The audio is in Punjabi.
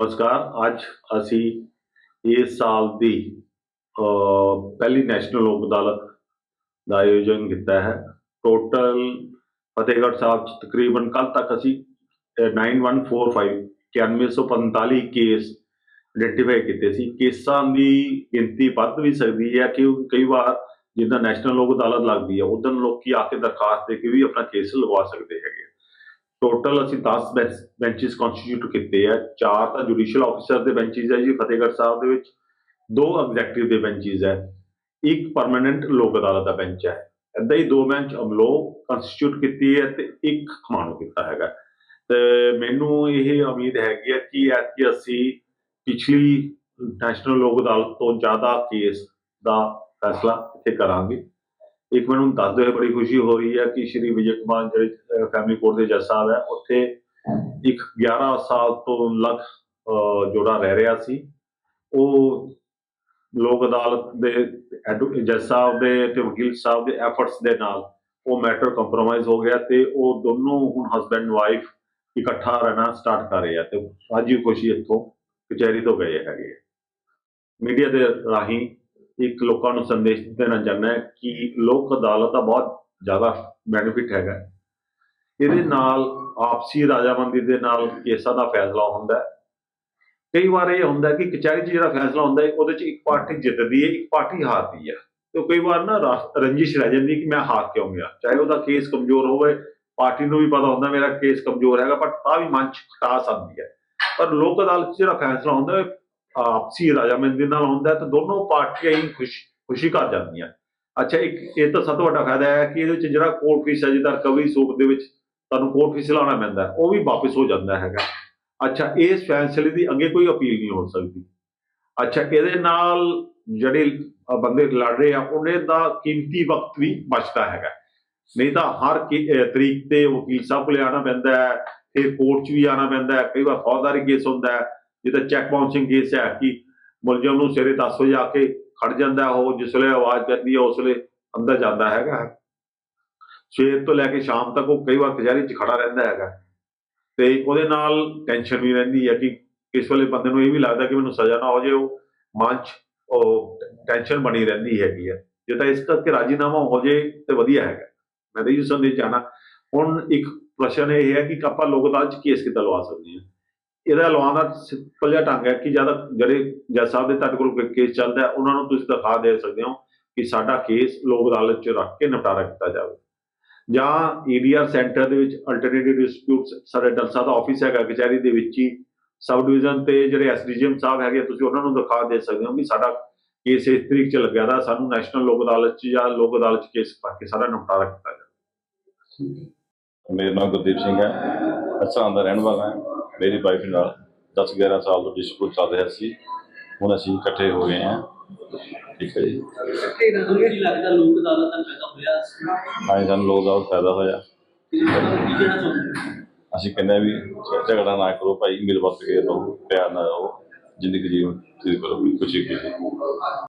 ਨਮਸਕਾਰ। ਅੱਜ ਅਸੀਂ ਇਸ ਸਾਲ ਦੀ ਪਹਿਲੀ ਨੈਸ਼ਨਲ ਲੋਕ ਅਦਾਲਤ ਦਾ ਆਯੋਜਨ ਕੀਤਾ ਹੈ। ਟੋਟਲ ਫਤਿਹਗੜ੍ਹ ਸਾਹਿਬ ਚ ਤਕਰੀਬਨ ਕੱਲ ਤੱਕ ਅਸੀਂ ਅਹ, 9145 9145 ਕੇਸ ਆਇਡੈਂਟੀਫਾਈ ਕੀਤੇ ਸੀ। ਕੇਸਾਂ ਦੀ ਗਿਣਤੀ ਵੱਧ ਵੀ ਸਕਦੀ ਹੈ ਕਿ ਕਈ ਵਾਰ ਜਿੱਦਾਂ ਨੈਸ਼ਨਲ ਲੋਕ ਅਦਾਲਤ ਲੱਗਦੀ ਹੈ ਉਦੋਂ ਲੋਕੀ ਆ ਕੇ ਦਰਖਾਸਤ ਦੇ ਕੇ ਵੀ ਆਪਣਾ ਕੇਸ ਲਗਵਾ ਸਕਦੇ ਹੈਗੇ ਟੋਟਲ ਅਸੀਂ 10 ਬੈਂਚਸ ਕਨਸਟੀਟਿਊਟ ਕੀਤੇ ਆ। ਚਾਰ ਤਾਂ ਜੁਡੀਸ਼ੀਅਲ ਆਫੀਸਰ ਦੇ ਬੈਂਚਸ ਹੈ ਜੀ, ਫਤਿਹਗੜ੍ਹ ਸਾਹਿਬ ਦੇ ਵਿੱਚ। ਦੋ ਐਗਜ਼ੈਕਟਿਵ ਦੇ ਬੈਂਚਸ ਹੈ ਇੱਕ ਪਰਮਨੈਂਟ ਲੋਕ ਅਦਾਲਤ ਦਾ ਬੈਂਚ ਹੈ ਏਦਾਂ ਹੀ ਦੋ ਬੈਂਚ ਅਮਲੋ ਕਨਸਟੀਟਿਊਟ ਕੀਤੀ ਹੈ ਤੇ ਇੱਕ ਖਮਾਣੋ ਕੀਤਾ ਹੈਗਾ। ਤੇ ਮੈਨੂੰ ਇਹ ਉਮੀਦ ਹੈਗੀ ਹੈ ਕਿ ਐਤਕੀ ਅਸੀਂ ਪਿਛਲੀ ਨੈਸ਼ਨਲ ਲੋਕ ਅਦਾਲਤ ਤੋਂ ਜ਼ਿਆਦਾ ਕੇਸ ਦਾ ਫੈਸਲਾ ਇੱਥੇ ਕਰਾਂਗੇ। ਇੱਕ ਮੈਨੂੰ ਦੱਸਦੇ ਹੋਏ ਬੜੀ ਖੁਸ਼ੀ ਹੋ ਰਹੀ ਹੈ ਕਿ ਸ਼੍ਰੀ ਵਿਜੇ ਕੁਮਾਰ ਜਿਹੜੇ ਫੈਮਿਲੀ ਕੋਰਟ ਦੇ ਜੱਜ ਸਾਹਿਬ ਹੈ, ਉੱਥੇ ਇੱਕ 11 ਸਾਲ ਤੋਂ ਲੱਖ ਜੋੜਾ ਰਹਿ ਰਿਹਾ ਸੀ। ਉਹ ਲੋਕ ਅਦਾਲਤ ਦੇ ਐਡਵ- ਜੱਜ ਸਾਹਿਬ ਦੇ ਤੇ ਵਕੀਲ ਸਾਹਿਬ ਦੇ ਐਫਰਟਸ ਦੇ ਨਾਲ ਉਹ ਮੈਟਰ ਕੰਪਰੋਮਾਈਜ਼ ਹੋ ਗਿਆ ਤੇ ਉਹ ਦੋਨੋਂ ਹੁਣ ਹਸਬੈਂਡ ਵਾਈਫ ਇਕੱਠਾ ਰਹਿਣਾ ਸਟਾਰਟ ਕਰ ਰਹੇ ਆ ਤੇ ਸਾਜੀ ਖੁਸ਼ੀ ਇੱਥੋਂ ਕਚਹਿਰੀ ਤੋਂ ਗਏ ਹੈਗੇ ਮੀਡੀਆ ਦੇ ਰਾਹੀਂ ਇੱਕ ਲੋਕਾਂ ਨੂੰ ਸੰਦੇਸ਼ ਦੇਣਾ ਚਾਹੁੰਦਾ ਹੈ ਕਿ ਲੋਕ ਅਦਾਲਤ ਦਾ ਬਹੁਤ ਜ਼ਿਆਦਾ ਬੈਨੀਫਿਟ ਹੈਗਾ ਇਹਦੇ ਨਾਲ ਆਪਸੀ ਰਾਜਾਮੰਦੀ ਦੇ ਨਾਲ ਕੇਸਾਂ ਦਾ ਫੈਸਲਾ ਹੁੰਦਾ ਹੈ। ਕਈ ਵਾਰ ਇਹ ਹੁੰਦਾ ਕਿ ਕਚਹਿਰੀ 'ਚ ਜਿਹੜਾ ਫੈਸਲਾ ਹੁੰਦਾ ਹੈ ਉਹਦੇ 'ਚ ਇੱਕ ਪਾਰਟੀ ਜਿੱਤਦੀ ਹੈ ਇੱਕ ਪਾਰਟੀ ਹਾਰਦੀ ਹੈ। ਤੇ ਕਈ ਵਾਰ ਨਾ ਰੰਜਿਸ਼ ਰਹਿ ਜਾਂਦੀ ਕਿ ਮੈਂ ਹਾਰ ਕਿਉਂ ਗਿਆ? ਚਾਹੇ ਉਹਦਾ ਕੇਸ ਕਮਜ਼ੋਰ ਹੋਵੇ ਪਾਰਟੀ ਨੂੰ ਵੀ ਪਤਾ ਹੁੰਦਾ ਮੇਰਾ ਕੇਸ ਕਮਜ਼ੋਰ ਹੈਗਾ ਪਰ ਤਾਂ ਵੀ ਮਨ 'ਚ ਖਟਾਸ ਆਉਂਦੀ ਹੈ। ਪਰ ਲੋਕ ਅਦਾਲਤ 'ਚ ਜਿਹੜਾ ਫੈਸਲਾ ਹੁੰਦਾ ਹੈ ਆਪਸੀ ਰਾਜਾਮੰਦੀ ਨਾਲ ਹੁੰਦਾ ਤਾਂ ਦੋਨੋਂ ਪਾਰਟੀਆਂ ਹੀ ਖੁਸ਼, ਖੁਸ਼ੀ ਕਰ ਜਾਂਦੀਆਂ। ਅੱਛਾ, ਇੱਕ, ਇਹ ਤਾਂ ਸਭ ਤੋਂ ਵੱਡਾ ਫਾਇਦਾ ਹੈ ਕਿ ਇਹਦੇ ਵਿੱਚ ਜਿਹੜਾ ਕੋਰਟ ਫੀਸ ਹੈ ਜਿਹਦਾ ਰਿਕਵਰੀ ਸੂਟ ਦੇ ਵਿੱਚ ਤੁਹਾਨੂੰ ਕੋਰਟ ਫੀਸ ਲਾਉਣਾ ਪੈਂਦਾ ਉਹ ਵੀ ਵਾਪਸ ਹੋ ਜਾਂਦਾ ਹੈਗਾ। ਅੱਛਾ, ਇਸ ਫੈਸਲੇ ਦੀ ਅੱਗੇ ਕੋਈ ਅਪੀਲ ਨਹੀਂ ਹੋ ਸਕਦੀ। ਅੱਛਾ, ਇਹਦੇ ਨਾਲ ਜਿਹੜੇ ਬੰਦੇ ਲੜ ਰਹੇ ਆ, ਉਹਨੇ ਦਾ ਕੀਮਤੀ ਵਕਤ ਵੀ ਬਚਦਾ ਹੈਗਾ। ਨਹੀਂ ਤਾਂ ਹਰ ਕੀ- ਤਰੀਕ ਤੇ ਵਕੀਲ ਸਾਹਿਬ ਕੋਲੇ ਆਣਾ ਪੈਂਦਾ ਹੈ, ਫਿਰ ਕੋਰਟ 'ਚ ਵੀ ਆਣਾ ਪੈਂਦਾ ਹੈ, ਕਈ ਵਾਰ ਫੌਜਦਾਰੀ ਕੇਸ ਹੁੰਦਾ ਹੈ। ਜਿੱਦਾਂ ਚੈੱਕ ਬਾਉਂਸਿੰਗ ਕੇਸ ਹੈ ਕਿ ਮੁਲਜ਼ਮ ਨੂੰ ਸਵੇਰੇ 10 ਵਜੇ ਆ ਕੇ ਖੜ ਜਾਂਦਾ ਉਹ ਜਿਸ ਵੇਲੇ ਆਵਾਜ਼ ਕਰਦੀ ਹੈ, ਉਸ ਵੇਲੇ ਅੰਦਰ ਜਾਂਦਾ ਹੈਗਾ ਸਵੇਰ ਤੋਂ ਲੈ ਕੇ ਸ਼ਾਮ ਤੱਕ ਉਹ ਕਈ ਵਾਰ ਕਚਹਿਰੀ 'ਚ ਖੜਾ ਰਹਿੰਦਾ ਹੈਗਾ ਤੇ ਉਹਦੇ ਨਾਲ ਟੈਨਸ਼ਨ ਵੀ ਰਹਿੰਦੀ ਹੈ ਕਿ ਕਿਸ ਵੇਲੇ ਬੰਦੇ ਨੂੰ ਇਹ ਵੀ ਲੱਗਦਾ ਕਿ ਮੈਨੂੰ ਸਜ਼ਾ ਨਾ ਹੋ ਜਾਏ, ਉਹ ਮਨ 'ਚ ਉਹ ਟੈਨਸ਼ਨ ਬਣੀ ਰਹਿੰਦੀ ਹੈਗੀ ਹੈ। ਜੇ ਤਾਂ ਇਸ ਕਰਕੇ ਰਾਜੀਨਾਮਾ ਹੋ ਜਾਏ ਤੇ ਵਧੀਆ ਹੈਗਾ ਮੈਂ ਤਾਂ ਇਹ ਸੰਦੇਸ਼ ਜਾਣਾ ਹੁਣ ਇੱਕ ਪ੍ਰਸ਼ਨ ਇਹ ਹੈ ਕਿ ਆਪਾਂ ਲੋਕ ਅਦਾਲਤ 'ਚ ਕੇਸ ਕਿੱਦਾਂ ਲਵਾ ਸਕਦੇ ਹਾਂ? ਇਹਦਾ ਲਵਾਉਣ ਦਾ ਸਿੰਪਲ ਜਿਹਾ ਢੰਗ ਹੈ ਕਿ ਜ਼ਿਆਦਾ ਜਿਹੜੇ ਜੱਜ ਸਾਹਿਬ ਦੇ ਤੁਹਾਡੇ ਕੋਲ ਕੇਸ ਚੱਲਦਾ ਉਹਨਾਂ ਨੂੰ ਤੁਸੀਂ ਦਿਖਾ ਦੇ ਸਕਦੇ ਹੋ ਕਿ ਸਾਡਾ ਕੇਸ ਲੋਕ ਅਦਾਲਤ 'ਚ ਰੱਖ ਕੇ ਨਿਪਟਾਰਾ ਕੀਤਾ ਜਾਵੇ। ਜਾਂ ਈਡੀਆਰ ਸੈਂਟਰ ਦੇ ਵਿੱਚ ਅਲਟਰਨੇਟਿਵ ਡਿਸਪਿਊਟਸ ਸਾਡੇ ਡਲ ਦਾ ਆਫਿਸ ਹੈਗਾ ਕਚਹਿਰੀ ਦੇ ਵਿੱਚ ਹੀ ਸਬ ਡਿਵੀਜ਼ਨ ਤੇ ਜਿਹੜੇ ਐਸਡੀਜੀਐਮ ਸਾਹਿਬ ਹੈਗੇ ਤੁਸੀਂ ਉਹਨਾਂ ਨੂੰ ਦਿਖਾ ਦੇ ਸਕਦੇ ਹੋ ਕਿ ਸਾਡਾ ਕੇਸ ਇਸ ਤਰੀਕ 'ਚ ਲੱਗਿਆ ਦਾ ਸਾਨੂੰ ਨੈਸ਼ਨਲ ਲੋਕ ਅਦਾਲਤ 'ਚ ਜਾਂ ਲੋਕ ਅਦਾਲਤ 'ਚ ਕੇਸ ਪਾ ਕੇ ਸਾਰਾ ਨਿਪਟਾਰਾ ਕੀਤਾ ਜਾਵੇ। ਮੇਰਾ ਨਾਮ ਗੁਰਦੀਪ ਸਿੰਘ ਹੈ, ਅਸਾਂ ਦਾ ਰਹਿਣ ਵਾਲਾ ਹਾਂ। ਮੇਰੀ ਵਾਈਫ ਨਾਲ 10 11 ਸਾਲ ਤੋਂ ਡਿਸਪਿਊਟ ਚੱਲ ਰਿਹਾ ਸੀ। ਹੁਣ ਅਸੀਂ ਇਕੱਠੇ ਹੋ ਗਏ ਹਾਂ। ਠੀਕ ਹੈ ਜੀ। ਨਹੀਂ ਲੱਗਦਾ ਲੋਕ ਦਾ ਪੈਦਾ ਹੋਇਆ ਤਾਂ ਹੀ ਸਾਨੂੰ ਲੋਕ ਦਾ ਫਾਇਦਾ ਹੋਇਆ? ਅਸੀਂ ਕਹਿੰਦੇ ਵੀ ਝਗੜਾ ਨਾ ਕਰੋ ਭਾਈ ਮਿਲ ਵਰਤ ਕੇ ਰਹੋ ਪਿਆਰ ਨਾਲ ਰਹੋ ਜ਼ਿੰਦਗੀ ਜੀਓ ਤੁਸੀਂ ਕਰੋ ਖੁਸ਼ੀ ਖੁਸ਼ੀ।